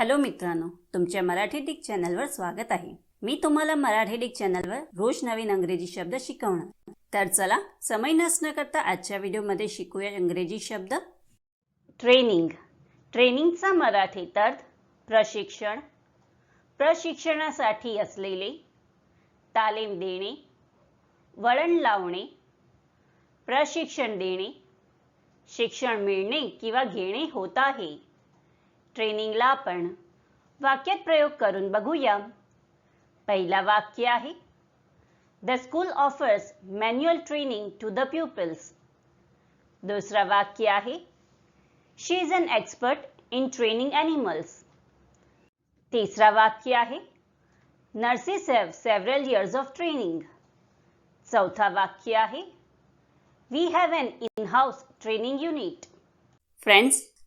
Hello मित्रांनो तुमच्या Marathi Dick चॅनलवर स्वागत आहे. मी तुम्हाला मराठी डिक चॅनलवर रोज नवीन इंग्रजी शब्द शिकवणार. तर चला समय नसणं करता आजच्या व्हिडिओमध्ये शिकूया इंग्रजी शब्द. ट्रेनिंग. ट्रेनिंगचा मराठी अर्थ प्रशिक्षण. प्रशिक्षणासाठी असलेले तालीम देणे वळण लावणे प्रशिक्षण देणे शिक्षण मिळणे किंवा घेणे होत आहे. ट्रेनिंगला आपण वाक्यात प्रयोग करून बघूया. पहिला वाक्य आहे. The school offers manual training to the pupils दुसरा वाक्य आहे. She is an expert in training animals तिसरा वाक्य आहे. Nurses have several years of training चौथा वाक्य आहे. We have an in house training unit friends